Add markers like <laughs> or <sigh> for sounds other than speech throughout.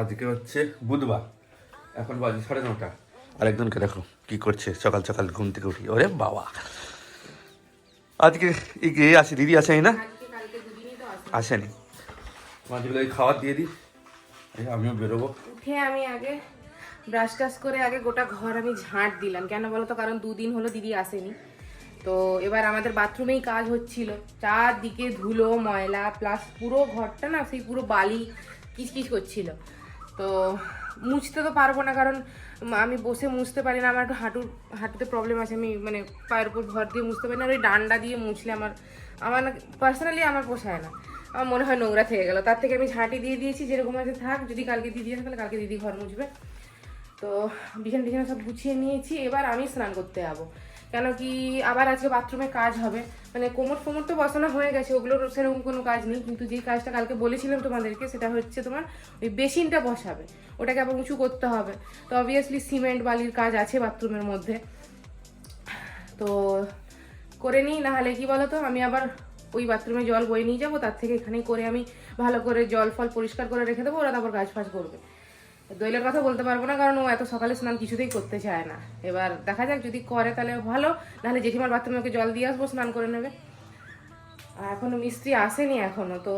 আজকে হচ্ছে বুধবার। এখন বাজে সাড়ে নটা। আর একজনকে দেখো কি করছে সকাল সকাল ঘুম থেকে উঠি। ওরে বাবা। আজকে এ আছে দিদি আছে না? আসেনি। মাছগুলো এই খাবার দিয়ে দিই আমিও বেরোবো। উঠে আমি আগে ব্রাশ টাশ করে আগে গোটা ঘর আমি ঝাঁট দিলাম। কেন বলো তো কারণ দুদিন হলো দিদি আসেনি। তো এবার আমাদের বাথরুমেই কাজ হচ্ছিল। চারদিকে ধুলো, ময়লা প্লাস পুরো ঘরটা না সেই পুরো বালি কিচকিচ করছিল। তো মুছতে তো পারব না কারণ আমি বসে মুছতে পারি না, আমার একটু হাঁটুর, হাঁটুতে প্রবলেম আছে, আমি মানে পায়ের উপর ভর দিয়ে মুছতে পারি না ওই ডান্ডা দিয়ে মুছলে আমার আমার পার্সোনালি আমার পোষায় না। আমার মনে হয় নোংরা থেকে গেল। তার থেকে আমি ঝাঁটি দিয়ে দিয়েছি, যেরকম আছে থাক, যদি কালকে দিদি আসে তাহলে কালকে দিদি ঘর মুছবে। তো বিছানা টিছানা সব গুছিয়ে নিয়েছি, এবার আমি স্নান করতে যাব। কেন কি আবার আজকে বাথরুমে কাজ হবে? মানে কোমর ফোমর তো বসানো হয়ে গেছে, ওগুলোর সেরকম কোনো কাজ নেই। কিন্তু যে কাজটা কালকে বলেছিলাম তোমাদেরকে, সেটা হচ্ছে তোমার ওই বেসিনটা বসাবে। ওটাকে আবার উঁচু করতে হবে। তো অবভিয়াসলি সিমেন্ট, বালির কাজ আছে বাথরুমের মধ্যে। তো করে নিই নাহলে কি বলো তো আমি আবার ওই বাথরুমে জল বয়ে নিয়ে যাব, তার থেকে এখানেই করে আমি ভালো করে জল ফল পরিষ্কার করে রেখে দেবো, ওরা তারপর কাজ ফাজ করবে। দইলের কথা বলতে পারব না, কারণ ও এত সকালে স্নান কিছুতেই করতে চায় না। এবার দেখা যাক, যদি করে তাহলে ভালো, নাহলে জেঠিমার বাথরুমে ওকে জল দিয়ে আসব, স্নান করে নেবে। আর এখনও মিস্ত্রি আসেনি এখনও, তো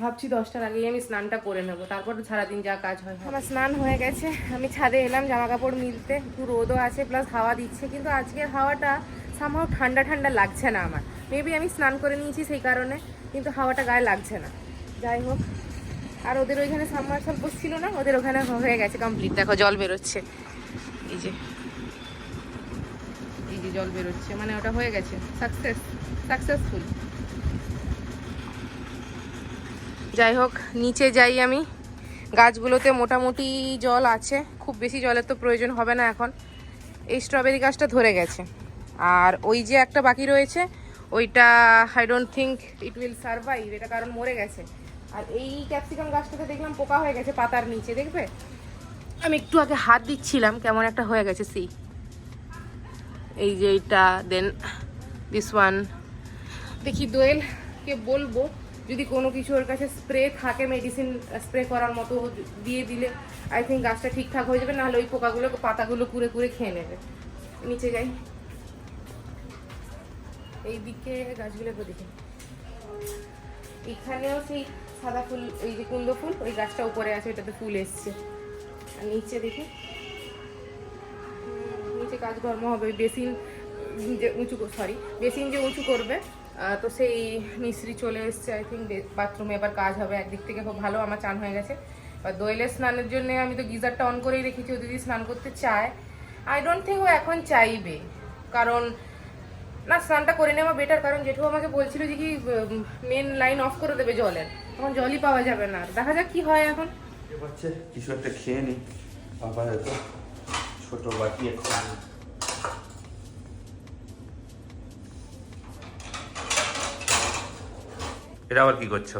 ভাবছি দশটার আগেই আমি স্নানটা করে নেব, তারপর সারাদিন যা কাজ হয় আমার স্নান হয়ে গেছে, আমি ছাদে এলাম জামা কাপড় মিলতে, একটু রোদও আছে প্লাস হাওয়া দিচ্ছে, কিন্তু আজকের হাওয়াটা সামহাও ঠান্ডা ঠান্ডা লাগছে না আমার। মেবি আমি স্নান করে নিয়েছি সেই কারণে, কিন্তু হাওয়াটা গায়ে লাগছে না। যাই হোক। আর ওদের ওইখানে সাবমার্সাল বসছিল না, ওদের ওখানে হয়ে গেছে কমপ্লিট দেখো, জল বেরোচ্ছে। এই যে এই যে জল বেরোচ্ছে। মানে ওটা হয়ে গেছে। সাকসেস সাকসেসফুল যাই হোক, নিচে যাই আমি। গাছগুলোতে মোটামুটি জল আছে। খুব বেশি জলের তো প্রয়োজন হবে না এখন। এই স্ট্রবেরি গাছটা ধরে গেছে। আর ওই যে একটা বাকি রয়েছে, ওইটা I don't think it will survive এটা কারণ মরে গেছে। আর এই ক্যাপসিকাম গাছটাতে দেখলাম পোকা হয়ে গেছে পাতার নিচে দেখবে? আমি একটু আগে হাত দিচ্ছিলাম কেমন একটা হয়ে গেছে সি। এই যে এইটা দেন দিস ওয়ান দেখি দোয়েলকে বলব যদি কোনো কিছু ওর কাছে স্প্রে থাকে মেডিসিন স্প্রে করার মতো দিয়ে দিলে আই থিঙ্ক গাছটা ঠিকঠাক হয়ে যাবে নাহলে ওই পোকাগুলো পাতাগুলো কুড়ে কুড়ে খেয়ে নেবে। নিচে যাই। এই দিকে গাছগুলো দেখি। এখানেও সেই সাদা ফুল ওই যে কুন্দ ফুল, ওই গাছটা উপরে আছে, ওইটাতে ফুল এসছে। আর নিচে দেখি। নিচে কাজকর্ম হবে, বেসিন যে উঁচু সরি বেসিন যে উঁচু করবে তো সেই মিস্ত্রি চলে এসছে আই থিঙ্ক বাথরুমে এবার কাজ হবে, একদিক থেকে খুব ভালো, আমার চান হয়ে গেছে। আর দোয়েলের স্নানের জন্য আমি তো গিজারটা অন করেই রেখেছি, ও যদি স্নান করতে চায় আই ডোন্ট থিঙ্ক ও এখন চাইবে। কারণ, না, স্নানটা করে নেওয়া বেটার কারণ জেঠু আমাকে বলছিল যে কি মেন লাইন অফ করে দেবে জলের। তখন জলই পাওয়া যাবে না। দেখা যাক কি হয় এখন। কিছু একটা খেয়ে নি। আবার এত ছোট বাটি এখন। এটা আবার কি করছ?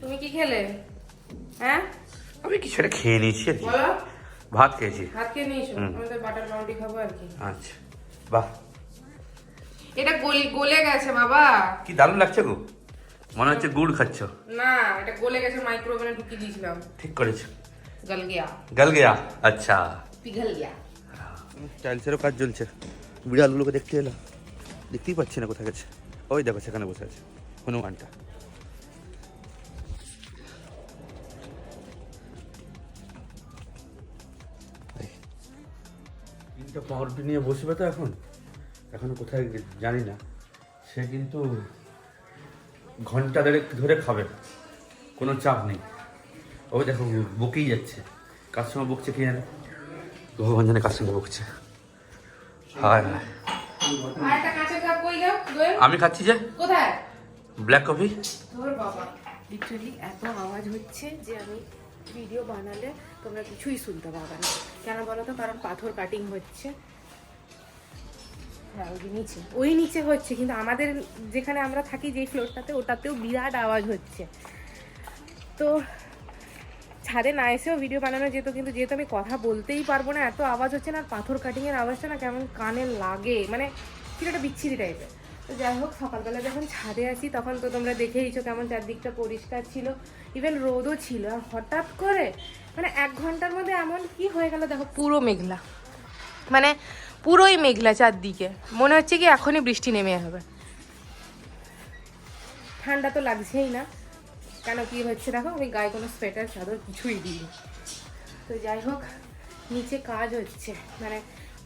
তুমি কি খেলে? হ্যাঁ? আমি কিছু একটা খেয়ে নিয়েছি আর কি। ভাত খেয়েছি। ভাত খেয়ে নিয়েছো? আমাদের বাটার পাউরুটি খাব আর কি। আচ্ছা বাহ। এটা গলে গলে গেছে বাবা। কি দারুণ লাগছে গো। মনে হচ্ছে গুড় খাচ্ছ। না এটা গলে গেছে মাইক্রোওভেনে ঢুকিয়ে দিয়েছিলাম। ঠিক করেছ। গল গিয়া। গল গেয়া আচ্ছা। পিঘল গিয়া। টাইলসেরও কাজ চলছে। বিড়ালগুলোকে দেখতে এলাম। দেখতেই পাচ্ছি না কোথায় গেছে। ওই দেখো সেখানে বসে আছে। হনুমানটা। এই, তিনটা পাউরুটি নিয়ে বসবে তো এখন? এখনও কোথায় জানি না। সে কিন্তু ঘণ্টা দেড়েক ধরে খাবে। কোনো চাপ নেই। ও দেখো বকেই যাচ্ছে। কার সঙ্গে বকছে কি জানে? ভগবান জানে কার সঙ্গে বকছে। হায় হায়। আমি খাচ্ছি যে। কোথায়? ব্ল্যাক কফি তোর বাবা। লিটারালি এত আওয়াজ হচ্ছে যে আমি ভিডিও বানালে তোমরা কিছুই শুনতে পাবে না। কেন বলো তো? কারণ পাথর কাটিং হচ্ছে। হ্যাঁ ওই নিচে। ওই নিচে হচ্ছে, কিন্তু আমাদের যেখানে আমরা থাকি, যেই ফ্লোরটাতে ওটাতেও বিরাট আওয়াজ হচ্ছে। তো ছাদে না এসেও ভিডিও বানানো যেত, কিন্তু যেহেতু আমি কথা বলতেই পারব না, এত আওয়াজ হচ্ছে না পাথর কাটিংয়ের আওয়াজটা না কেমন কানে লাগে। মানে কি একটা বিচ্ছিরি টাইপের তো যাই হোক, সকালবেলা যখন ছাদে আসি, তখন তো তোমরা দেখেইছো কেমন চারদিকটা পরিষ্কার ছিল। ইভেন রোদও ছিল, আর হঠাৎ করে মানে এক ঘণ্টার মধ্যে এমন কি হয়ে গেল, দেখো, পুরো মেঘলা। মানে পুরোই মেঘলা চারদিকে। মনে হচ্ছে কি এখনই বৃষ্টি নেমে হবে ঠান্ডা তো লাগছেই না। কেন কি হচ্ছে দেখো আমি গায়ে কোনো সোয়েটার চাদর কিছুই দিইনি। তো যাই হোক, নিচে কাজ হচ্ছে। মানে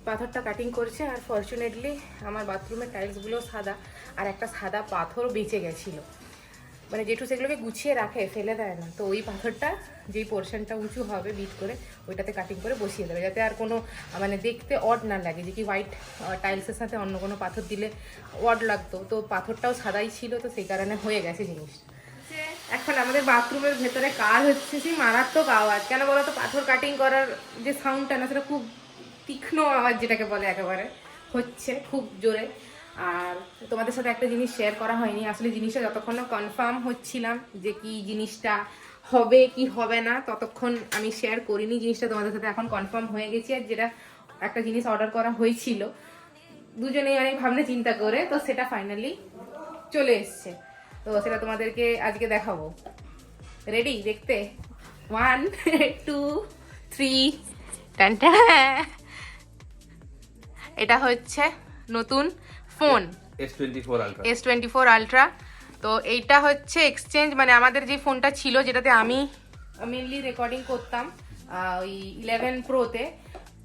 পাথরটা কাটিং করছে আর ফর্চুনেটলি আমার বাথরুমের টাইলসগুলো সাদা, আর একটা সাদা পাথর বেঁচে গেছিল। মানে জেঠু সেগুলোকে গুছিয়ে রাখে, ফেলে দেয় না। তো ওই পাথরটা, যেই পোর্শনটা উঁচু হবে বিট করে, ওইটাতে কাটিং করে বসিয়ে দেবে, যাতে আর কোনো মানে দেখতে অড না লাগে যে কি হোয়াইট টাইলসের সাথে অন্য কোনো পাথর দিলে অড লাগতো। তো পাথরটাও সাদাই ছিল, তো সেই কারণে হয়ে গেছে জিনিসটা। এখন আমাদের বাথরুমের ভেতরে কাজ হচ্ছে সেই মারাত্মক আওয়াজ। কেন বলো তো পাথর কাটিং করার যে সাউন্ডটা না, সেটা খুব তীক্ষ্ণ আওয়াজ যেটাকে বলে একেবারে, হচ্ছে খুব জোরে। আর তোমাদের সাথে একটা জিনিস শেয়ার করা হয়নি। আসলে জিনিসটা যতক্ষণ না কনফার্ম হচ্ছিলাম যে কি জিনিসটা হবে, কি হবে না, ততক্ষণ আমি শেয়ার করিনি। জিনিসটা তোমাদের সাথে এখন কনফার্ম হয়ে গেছি আর যেটা একটা জিনিস অর্ডার করা হয়েছিল। দুজনেই অনেক ভাবনা চিন্তা করে, তো সেটা ফাইনালি চলে এসছে। তো সেটা তোমাদেরকে আজকে দেখাবো। রেডি দেখতে? ওয়ান টু থ্রি টানটা এটা হচ্ছে নতুন phone. S twenty four ultra তো এইটা হচ্ছে এক্সচেঞ্জ মানে আমাদের যে ফোনটা ছিল যেটাতে আমি মেনলি রেকর্ডিং করতাম ওই ইলেভেন প্রোতে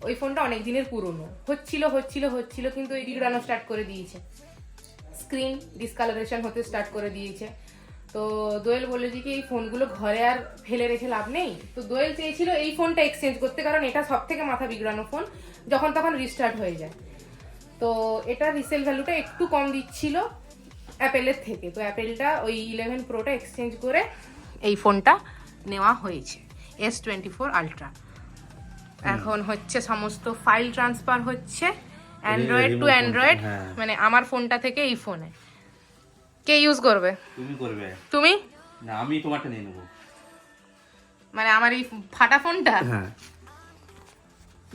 ওই ফোনটা অনেক দিনের পুরনো। হচ্ছিল হচ্ছিল হচ্ছিল কিন্তু এই বিগড়ানো স্টার্ট করে দিয়েছে। স্ক্রিন ডিসকালারেশন হতে স্টার্ট করে দিয়েছে। তো দোয়েল বলল যে কি এই ফোনগুলো ঘরে আর ফেলে রেখে লাভ নেই? তো দোয়েল চেয়েছিল এই ফোনটা এক্সচেঞ্জ করতে কারণ এটা সব থেকে মাথা বিগড়ানো ফোন যখন তখন রিস্টার্ট হয়ে যায়। তো এটা রিসেল ভ্যালুটা একটু কম দিচ্ছিল অ্যাপেলের থেকে। তো অ্যাপেলটা ওই ইলেভেন প্রোটা এক্সচেঞ্জ করে এই ফোনটা নেওয়া হয়েছে এস টোয়েন্টি ফোর আলট্রা এখন হচ্ছে সমস্ত ফাইল ট্রান্সফার হচ্ছে অ্যান্ড্রয়েড টু অ্যান্ড্রয়েড। মানে আমার ফোনটা থেকে এই ফোনে কে ইউজ করবে? তুমি করবে। তুমি? না আমি তোমারটা নিয়ে নেব। মানে আমার এই ফাটা ফোনটা হ্যাঁ।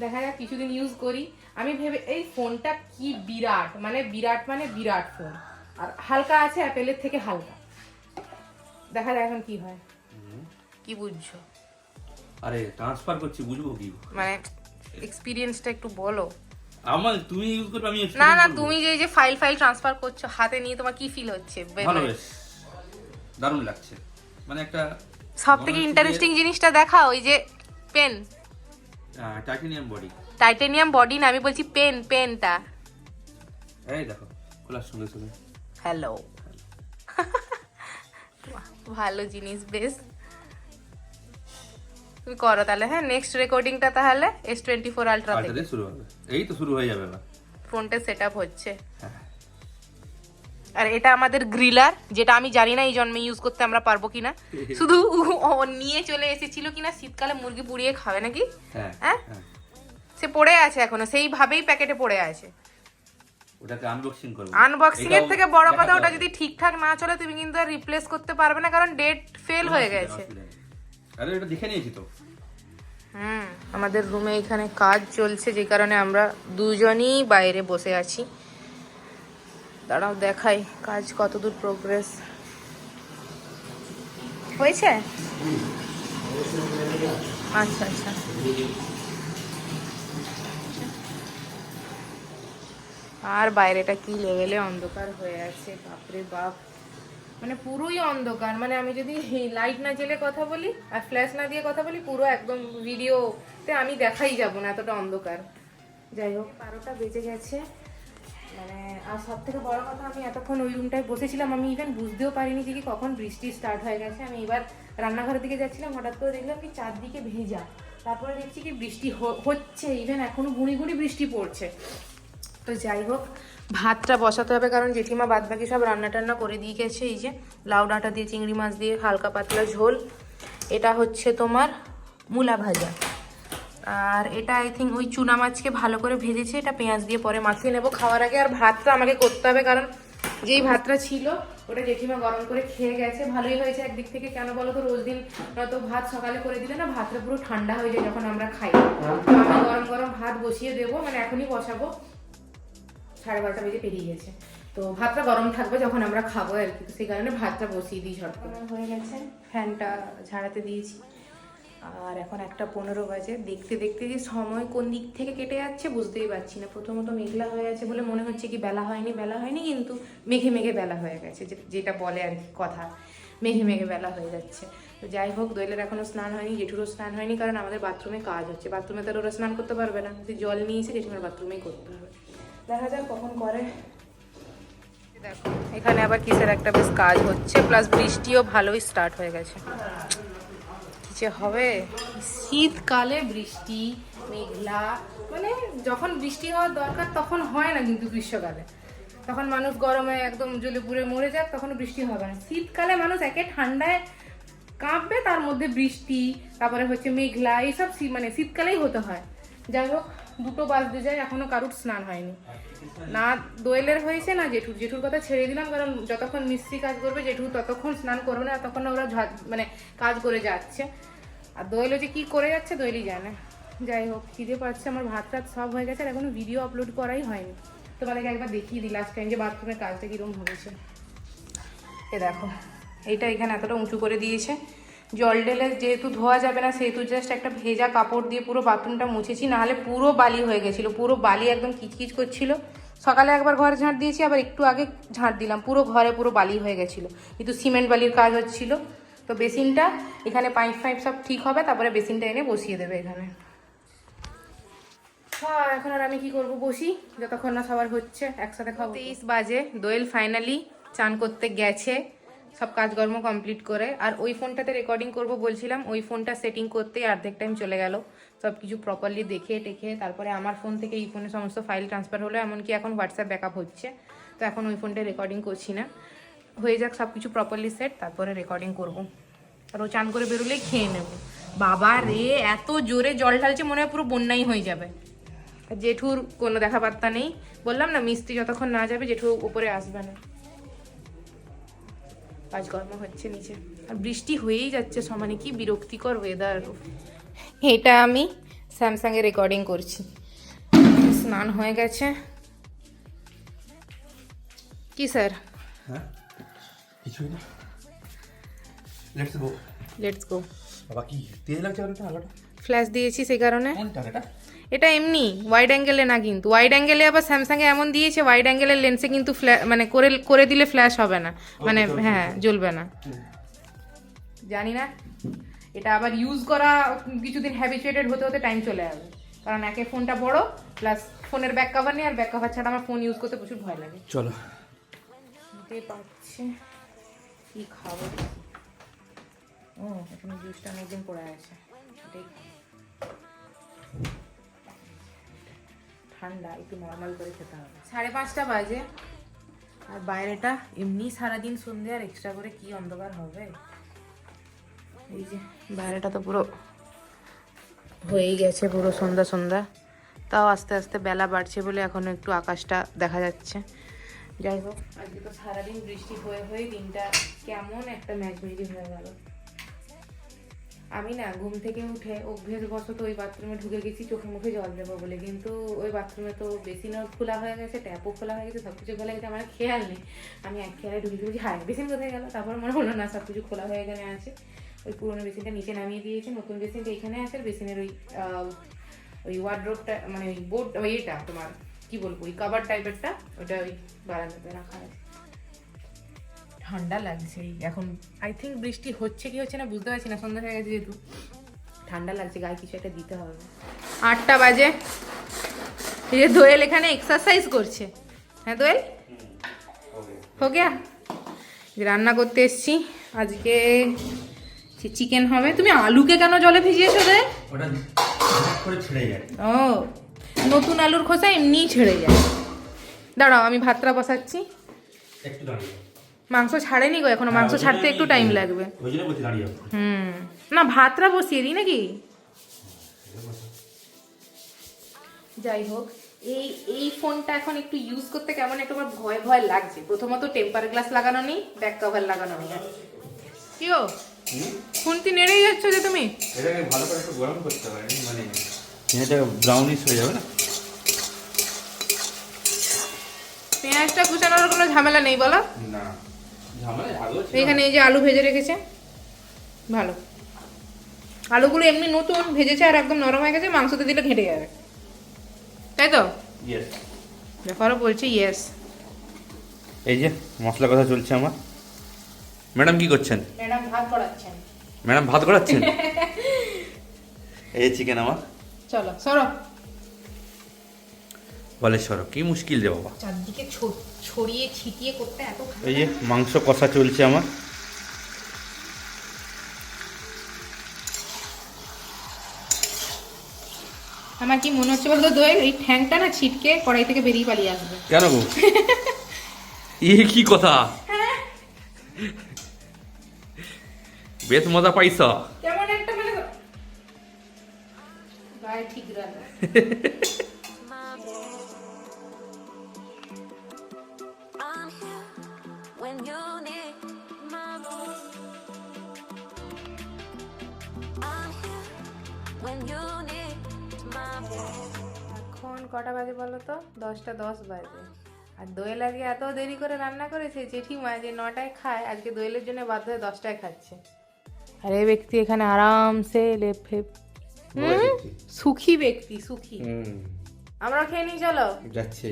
দেখা যাক কিছুদিন ইউজ করি। আমি ভেবে এই ফোনটা কি বিরাট? মানে বিরাট মানে বিরাট ফোন। আর হালকা আছে অ্যাপেলের থেকে হালকা। দেখা যাক এখন কি হয়। কি বুঝছ? আরে ট্রান্সফার করছি বুঝব কি? মানে এক্সপিরিয়েন্সটা একটু বলো। আমার তুমি ইউজ করবে আমি না না তুমি যে এই যে ফাইল ফাইল ট্রান্সফার করছ হাতে নিয়ে তোমার কি ফিল হচ্ছে? ভালো বেশ। দারুণ লাগছে। মানে একটা সব থেকে ইন্টারেস্টিং জিনিসটা দেখা ওই যে pen titanium body titanium body না আমি বলছি পেন পেনটা এই দেখো খোলার সঙ্গে সঙ্গে হ্যালো ভালো জিনিস বেশ। তুমি করো তাহলে হ্যাঁ নেক্সট রেকর্ডিংটা তাহলে এস টোয়েন্টি ফোর আলট্রা থেকে। শুরু হবে। এই তো শুরু হয়ে যাবে ফোনটা সেট আপ হচ্ছে। হ্যাঁ। আর এটা আমাদের গ্রিলার যেটা আমি জানি না এই জন্মে ইউজ করতে আমরা পারব কিনা। <laughs> শুধু ও নিয়ে চলে এসেছিল কিনা শীতকালে মুরগি পুড়িয়ে খাবে নাকি? হ্যাঁ হ্যাঁ? হ্যাঁ। সে পড়ে আছে এখনও সেইভাবেই প্যাকেটে পড়ে আছে। ওটাকে আনবক্সিং করব। আনবক্সিং এর থেকে বড় কথা ওটা যদি ঠিকঠাক না চলে তুমি কিন্তু আর রিপ্লেস করতে পারবে না কারণ ডেট ফেল হয়ে গেছে। আরে এটা দেখে নিয়েছি তো। হুম আমাদের রুমে এখানে কাজ চলছে যে কারণে আমরা দুজনই বাইরে বসে আছি। দাঁড়াও দেখাই কাজ কতদূর প্রোগ্রেস হয়েছে? আচ্ছা আচ্ছা। আর বাইরেটা কি লেভেলে অন্ধকার হয়ে আছে, বাপরে বাপ। মানে পুরোই অন্ধকার। মানে আমি যদি লাইট না জেলে কথা বলি আর ফ্ল্যাশ না দিয়ে কথা বলি, পুরো একদম ভিডিওতে আমি দেখাই যাব না, এতটা অন্ধকার। যাই হোক, বারোটা বেজে গেছে। মানে আর সব থেকে বড় কথা, আমি এতক্ষণ ওই রুমটায় বসেছিলাম, আমি ইভেন বুঝতেও পারিনি যে কি কখন বৃষ্টি স্টার্ট হয়ে গেছে। আমি এবার রান্নাঘরের দিকে যাচ্ছিলাম, হঠাৎ করে দেখলাম কি চারদিকে ভেজা। তারপরে দেখছি কি বৃষ্টি হচ্ছে ইভেন এখনও গুঁড়ি গুঁড়ি বৃষ্টি পড়ছে। তো যাই হোক, ভাতটা বসাতে হবে কারণ জেঠিমা বাদ বাকি সব রান্না টান্না করে দিয়ে গেছে। এই যে লাউ ডাঁটা দিয়ে, চিংড়ি মাছ দিয়ে, হালকা পাতলা ঝোল। এটা হচ্ছে তোমার মূলা ভাজা। আর এটা আই থিঙ্ক ওই চুনা মাছকে ভালো করে ভেজেছে, এটা পেঁয়াজ দিয়ে পরে মাখিয়ে নেব। খাওয়ার আগে আর ভাতটা আমাকে করতে হবে কারণ যেই ভাতটা ছিল, ওটা জেঠিমা গরম করে খেয়ে গেছে। ভালোই হয়েছে একদিক থেকে। কেন বলো তো, রোজ দিন নয়তো ভাত সকালে করে দিলে না, ভাতটা পুরো ঠান্ডা হয়ে যায় যখন আমরা খাই। তো গরম গরম ভাত বসিয়ে দেবো মানে এখনই বসাবো। সাড়ে বারোটা বেজে পেরিয়ে গেছে। তো ভাতটা গরম থাকবে যখন আমরা খাব আর কি। সেই কারণে ভাতটা বসিয়ে দিই ঝট করে। হয়ে গেছে। ফ্যানটা ঝাড়াতে দিয়েছি। আর এখন একটা পনেরো বাজে। দেখতে দেখতে যে সময় কোন দিক থেকে কেটে যাচ্ছে বুঝতেই পারছি না। প্রথমত মেঘলা হয়ে আছে বলে মনে হচ্ছে কি বেলা হয়নি বেলা হয়নি কিন্তু মেঘে মেঘে বেলা হয়ে গেছে। যেটা বলে আর কি কথা। মেঘে মেঘে বেলা হয়ে যাচ্ছে। তো যাই হোক, দোয়েলের এখনও স্নান হয়নি, জেঠুরও স্নান হয়নি কারণ আমাদের বাথরুমে কাজ হচ্ছে। বাথরুমে তো আর ওরা স্নান করতে পারবে না। জল নিয়ে এসে জেঠুমার বাথরুমেই করতে হবে। দেখা যাক কখন করে। দেখো, এখানে আবার কিসের একটা বেশ কাজ হচ্ছে প্লাস বৃষ্টিও ভালোই স্টার্ট হয়ে গেছে। যে হবে? শীতকালে বৃষ্টি, মেঘলা মানে যখন বৃষ্টি হওয়ার দরকার তখন হয় না কিন্তু গ্রীষ্মকালে। তখন মানুষ গরমে একদম জলে পুড়ে মরে যাক, তখন বৃষ্টি হবে না। শীতকালে মানুষ একে ঠান্ডায় কাঁপবে, তার মধ্যে বৃষ্টি, তারপরে হচ্ছে মেঘলা, এইসব মানে শীতকালেই হতে হয়। যাই হোক দুটো বাজতে যায়, এখনও কারুর স্নান হয়নি। না দোয়েলের হয়েছে না জেঠুর? জেঠুর কথা ছেড়ে দিলাম, কারণ যতক্ষণ মিস্ত্রি কাজ করবে, জেঠু ততক্ষণ স্নান করবে না, ততক্ষণ ওরা মানে কাজ করে যাচ্ছে। আর দোয়েলও যে কি করে যাচ্ছে দোয়েলই জানে। যাই হোক, খিদে পাচ্ছে, আমার ভাত টাত সব হয়ে গেছে, আর এখনও ভিডিও আপলোড করাই হয়নি। তোমাদেরকে একবার দেখিয়ে দিই লাস্ট টাইম যে বাথরুমের কাজটা কীরকম হয়েছে। এ দেখো, এইটা এখানে এতটা উঁচু করে দিয়েছে। জল ঢেলে যেহেতু ধোয়া যাবে না, সেহেতু জাস্ট একটা ভেজা কাপড় দিয়ে পুরো বাথরুমটা মুছেছি, নাহলে পুরো বালি হয়ে গেছিল, পুরো বালি একদম কিচকিচ করছিল। সকালে একবার ঘরে ঝাঁট দিয়েছি, আবার একটু আগে ঝাঁট দিলাম, পুরো ঘরে পুরো বালি হয়ে গেছিল। কিন্তু সিমেন্ট বালির কাজ হচ্ছিল। তো বেসিনটা, এখানে পাইপ ফাইপ সব ঠিক হবে, তারপরে বেসিনটা এনে বসিয়ে দেবে এখানে। হ্যাঁ এখন আর আমি কি করব, বসি, যতক্ষণ না সবার হচ্ছে, একসাথে খাব। তেইশ বাজে, দোয়েল ফাইনালি চান করতে গেছে। সব কাজকর্ম কমপ্লিট করে। আর ওই ফোনটাতে রেকর্ডিং করব বলছিলাম, ওই ফোনটা সেটিং করতেই অর্ধেক টাইম চলে গেল। সব কিছু প্রপারলি দেখে টেখে তারপরে আমার ফোন থেকে এই ফোনে সমস্ত ফাইল ট্রান্সফার হলো, এমনকি এখন হোয়াটসঅ্যাপ ব্যাকআপ হচ্ছে। তো এখন ওই ফোনটা রেকর্ডিং করছি না। হয়ে যাক সব কিছু প্রপারলি সেট তারপরে রেকর্ডিং করব। আর ও চান করে বেরোলেই খেয়ে নেব। বাবা রে, এত জোরে জল ঢালছে, মনে হয় পুরো বন্যাই হয়ে যাবে। জেঠুর কোনো দেখা পাত্তা নেই। বললাম না, মিস্ত্রি যতক্ষণ না যাবে, জেঠু উপরে আসবে না। কাজকর্ম হচ্ছে নিচে আর বৃষ্টি হয়েই যাচ্ছে সমানে কি বিরক্তিকর ওয়েদার এটা আমি স্যামসাংয়ে রেকর্ডিং করছি। স্নান হয়ে গেছে। কি স্যার? হ্যাঁ? কিছুই না লেটস গো লেটস গো বাবা কি তেল লাগছে ফ্ল্যাশ দিয়েছি সেই কারণে। কোনটা? এটা? এটা এমনি ওয়াইড অ্যাঙ্গেলে না কিন্তু। ওয়াইড অ্যাঙ্গেলে আবার স্যামসাংয়ে এমন দিয়েছে ওয়াইড অ্যাঙ্গেলের লেন্সে কিন্তু ফ্ল্যা- মানে করে করে দিলে ফ্ল্যাশ হবে না। মানে হ্যাঁ জ্বলবে না। জানি না। এটা আবার ইউজ করা কিছুদিন হ্যাবিচুয়েটেড হতে হতে টাইম চলে যাবে। কারণ একে ফোনটা বড় প্লাস ফোনের ব্যাক কভার নেই আর ব্যাক কভার ছাড়া আমার ফোন ইউজ করতে প্রচুর ভয় লাগে। চলো। পারছি কি খাব? ও এখন জুসটা অনেকদিন পড়ে আছে। এটাই। ঠান্ডা, একটু নর্মাল করে খেতে হবে। সাড়ে পাঁচটা বাজে। আর বাইরেটা এমনি সারাদিন সন্ধে আর এক্সট্রা করে কি অন্ধকার হবে? এই যে বাইরেটা তো পুরো হয়েই গেছে, পুরো সন্ধ্যা সন্ধ্যা। তাও আস্তে আস্তে বেলা বাড়ছে বলে এখনও একটু আকাশটা দেখা যাচ্ছে। যাই হোক, আজকে তো সারাদিন বৃষ্টি হয়ে হয়ে দিনটা কেমন একটা ম্যাচমেরি হয়ে গেল। আমি না ঘুম থেকে উঠে অভ্যেস বশত ওই বাথরুমে ঢুকে গেছি, চোখে মুখে জল দেবো বলে। কিন্তু ওই বাথরুমে তো বেসিনও খোলা হয়ে গেছে ট্যাপও খোলা হয়ে গেছে সব কিছু খোলা গেছে, আমার খেয়াল নেই। আমি এক খেয়ালে ঢুকে ঢুকে হায় বেসিন কোথায় গেল? তারপর মনে হলো, না সব কিছু খোলা হয়ে গেলে আছে। ওই পুরোনো বেসিনটা নিচে নামিয়ে দিয়েছে, নতুন বেসিনটা এখানে আছে বেসিনের ওই ওই ওয়ার্ড্রোবটা মানে ওই বোর্ড ওই এটা তোমার, কি বলব, ওই কাবার টাইপেরটা ওটা ওই বারান্দাতে রাখা আছে। ঠান্ডা লাগছে। এখন আই থিঙ্ক বৃষ্টি হচ্ছে কি হচ্ছে না বুঝতে পারছি না সন্ধ্যা হয়ে গেছে যেহেতু। ঠান্ডা লাগছে গায়ে কিছু একটা দিতে হবে। আটটা বাজে। এই যে দোয়েল এখানে এক্সারসাইজ করছে। হ্যাঁ দোয়েল? হো গিয়া রান্না করতে এসছি। আজকে চিকেন হবে। তুমি আলুকে কেন জলে ভিজিয়েছো রে? ও নতুন আলুর খোসা এমনিই ছেড়ে যায়। দাঁড়াও আমি ভাতটা বসাচ্ছি। একটু দাঁড়িয়ে। মাংস ছাড়েনি গো এখনও মাংস ছাড়তে একটু টাইম লাগবে। হুম। না ভাতটা বসিয়ে দিই নাকি? যাই হোক এই এই ফোনটা এখন একটু ইউজ করতে কেমন একটু আমার ভয় ভয় লাগছে। প্রথমত টেম্পার গ্লাস লাগানো নেই ব্যাক কভার লাগানো নেই। কি গো? ফোনটি নেড়েই যাচ্ছ যে তুমি? এটাকে ভালো করে একটু গরম করতে হবে মানে এটা ব্রাউনিশ হয়ে যাবে না? পেঁয়াজটা কুচানোর কোনো ঝামেলা নেই বলো। না। এখানে এই যে আলু ভেজে রেখেছে ভালো। আলুগুলো এমনি নতুন ভেজেছে আর একদম নরম হয়ে গেছে মাংসতে দিলে ঘেটে যাবে। তাই তো. ব্যাপারও বলছে ইয়েস এই যে মশলা কথা চলছে আমার। ম্যাডাম কি করছেন? ম্যাডাম ভাত করাচ্ছেন। ম্যাডাম ভাত করাচ্ছেন? <laughs> এই চিকেন আমার। চলো সরো। বলে সরো কি মুশকিল রে বাবা? চারদিকে ছড়িয়ে ছিটিয়ে করতে এত এই যে মাংস কষা চলছে আমার। আমার কি মনে হচ্ছে বলতো দোয়েল এই ঠ্যাংটা না ছিটকে কড়াই থেকে বেরিয়ে পালিয়ে আসবে। কেন গো? এ কি কথা? বেশ মজা পাইছ। কেমন একটা মানে গায়ে ঠিক রাখবে <laughs> when you need my voice. I'm here when you need my voice. এখন কটা বাজে বলো তো? দশটা দশ বাজে। আর দোয়েল আজকে এত দেরি করে রান্না করেছে জেঠিমা যে নটায় খায় আজকে দোয়েলের জন্য বাধ্য হয়ে দশটায় খাচ্ছে। আর এই ব্যক্তি এখানে আরামসে লেফে হুম? সুখী ব্যক্তি সুখী। আমরা খেয়ে নিই চলো। যাচ্ছে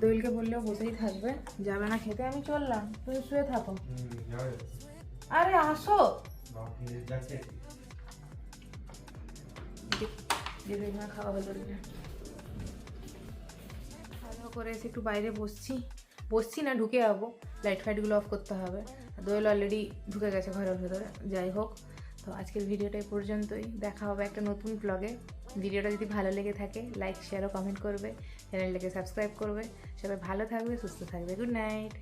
দোয়েলকে বললেও বসেই থাকবে। যাবে না খেতে আমি চললাম। তুমি শুয়ে থাকো। আরে আসো। না খাওয়া হলো দাওয়া করে এসে একটু বাইরে বসছি। বসছি না ঢুকে যাব। লাইট ফাইটগুলো অফ করতে হবে। দোয়েল অলরেডি ঢুকে গেছে ঘরের ভেতরে। যাই হোক। তো আজকের ভিডিওটা এই পর্যন্তই। দেখা হবে একটা নতুন ব্লগে ভিডিওটা যদি ভালো লেগে থাকে লাইক শেয়ার ও কমেন্ট করবে। চ্যানেলটাকে সাবস্ক্রাইব করবে। সবাই ভালো থাকবে, সুস্থ থাকবে। Good night